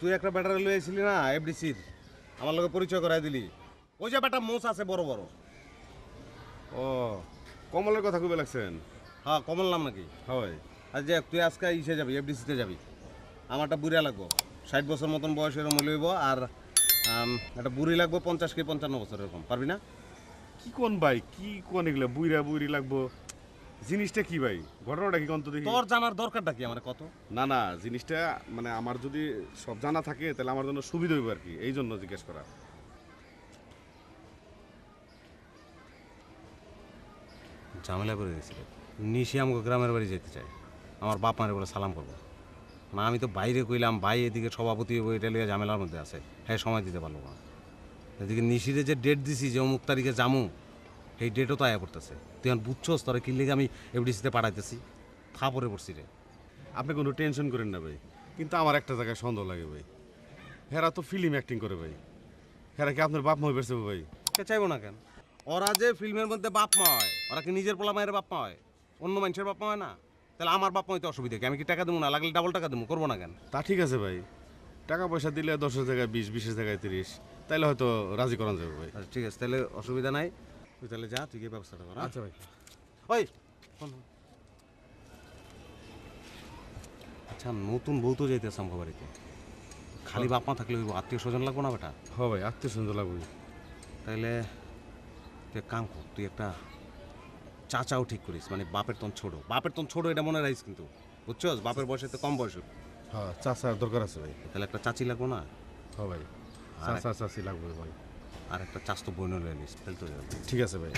তুই একটা ব্যাটারি লয়ে এসেছিলি না এফডিসির আমার লগে পরিচয় করাই দিলি। ওই যে ব্যাটা মোষ আছে বড় বড়। ও কমলের কথা কবে লাগছেন? হ্যাঁ কমল নাম নাকি? হয়। আর যে তুই আজকে ইসে যাবি এফডিসিতে যাবি। আমারটা বুড়িয়া লাগবো। ষাট বছর মতন বয়স এরকম লইব আর একটা বুড়ি লাগবো পঞ্চাশ কি পঞ্চান্ন বছর এরকম। পারবি না? কি কোন ভাই? কি কোন এগুলো? বুইরা বুইরি লাগবো। জিনিসটা কি ভাই? ঘটনাটা কি কোন তো দেখি। তোর জানার দরকারটা কি আমার কত? না না জিনিসটা মানে আমার যদি সব জানা থাকে তাহলে আমার জন্য সুবিধা হইব আর কি এই জন্য জিজ্ঞেস করা। ঝামেলা করে গেছিল নিশি আমাকে গ্রামের বাড়ি যেতে চাই আমার বাপ মারে বলে সালাম করব। না আমি তো বাইরে কইলাম ভাই এদিকে সভাপতি হইবো, এটা লিয়ে ঝামেলার মধ্যে আছে। হ্যাঁ সময় দিতে পারল না। এদিকে নিশিরে যে ডেট দিছি যে অমুক তারিখে জামু সেই ডেটও তো আয়া পড়তেছে। তুই এখন বুঝছস তোরা কি লেগে আমি এফডিসিতে পাঠাইতেছি? থা পরে পড়ছি রে। আপনি কোনো টেনশন করেন না ভাই। কিন্তু আমার একটা জায়গায় সন্দেহ লাগে ভাই। হেরা তো ফিল্ম অ্যাক্টিং করে ভাই। হেরা কি আপনার বাপ মা বেরছে ভাই? কে চাইব না কেন? ওরা যে ফিল্মের মধ্যে বাপ মা হয় ওরা কি নিজের পোলা মায়ের বাপ মা হয়? অন্য মানুষের বাপ মা হয় না? তাহলে আমার বাপ মা হইতে অসুবিধা কি? আমি কি টাকা দেবো না? লাগলে ডাবল টাকা দেবো করব না কেন? তা ঠিক আছে ভাই। টাকা পয়সা দিলে দশের জায়গায় বিশ বিশের জায়গায় তিরিশ। তাইলে হয়তো রাজি করানো যাবে ভাই। আচ্ছা ঠিক আছে। তাহলে অসুবিধা নাই। তুই তাহলে যা তুই গিয়ে ব্যবস্থাটা কর হ্যাঁ? আচ্ছা ভাই। ওই আচ্ছা নতুন বউ তো যাইতেছে আমার বাড়িতে। খালি বাপ মা থাকলে আত্মীয় স্বজন লাগবো না বেটা? হ ভাই আত্মীয় স্বজন লাগবে। তাইলে তুই কাম কর তুই একটা চাচাও ঠিক করিস মানে বাপের তন ছোট। বাপের তন ছোট এটা মনে রাখিস কিন্তু বুঝছস? বাপের বয়সে তো কম বয়স হ্যাঁ চাষার দরকার আছে ভাই। তাহলে একটা চাচি লাগবো না? হ ভাই চাষা চাষি লাগবে ভাই। আর একটা চাষ তো বইন। ঠিক আছে ভাই